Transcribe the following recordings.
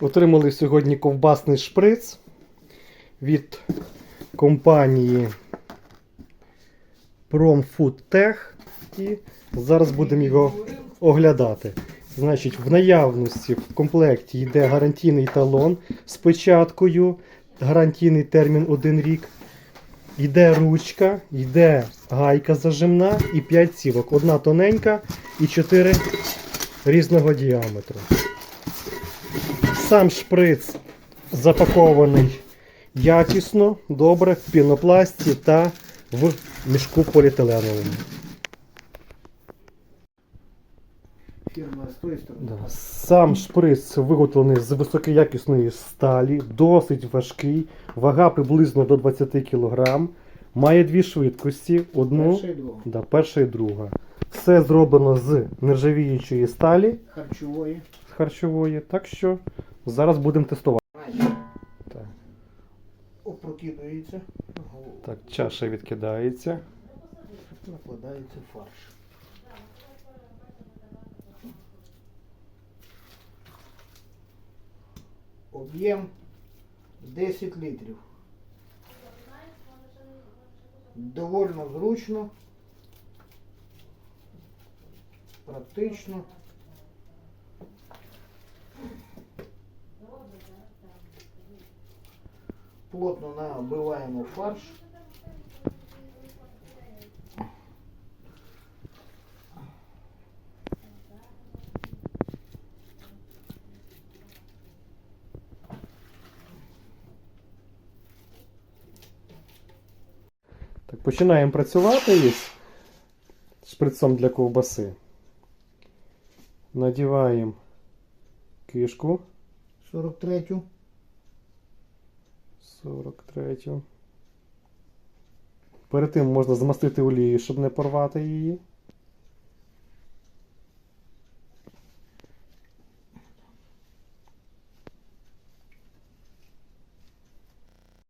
Отримали сьогодні ковбасний шприц від компанії PromFoodTech. І зараз будемо його оглядати. Значить, в наявності в комплекті йде гарантійний талон з печаткою, гарантійний термін 1 рік. Йде ручка, йде гайка зажимна і 5 цівок. Одна тоненька і 4 різного діаметру. Сам шприц запакований якісно, добре в пінопласті та в мішку поліетиленовому. Сам шприц виготовлений з високоякісної сталі, досить важкий, вага приблизно до 20 кг. Має дві швидкості: одну, Перша і друга. да, перша і друга. Все зроблено з нержавіючої сталі Харчової. харчової. Так що зараз будемо тестувати. Так, Опрокидується. так чаша відкидається. Накладається фарш. Об'єм 10 літрів. Довольно зручно. Практично. Плотно набиваємо фарш. Так, починаємо працювати із шприцом для ковбаси. Надіваємо кишку 43 43. Перед тим можна змастити олією, щоб не порвати її.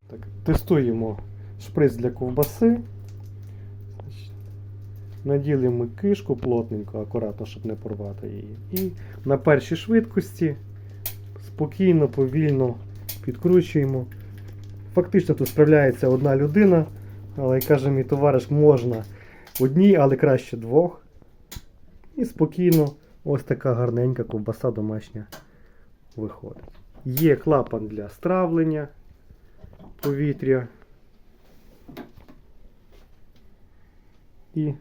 Так, тестуємо шприц для ковбаси. Наділимо кишку плотненько, акуратно, щоб не порвати її. І на першій швидкості спокійно, повільно підкручуємо. Фактично тут справляється одна людина, але каже мій товариш, можна одній, але краще двох. І спокійно ось така гарненька ковбаса домашня виходить. Є клапан для стравлення повітря. І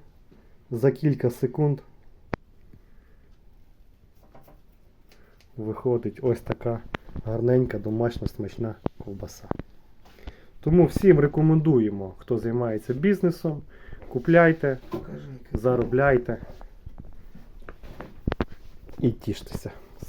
за кілька секунд виходить ось така гарненька домашня смачна ковбаса. Тому всім рекомендуємо, хто займається бізнесом, купляйте, заробляйте і тіштеся.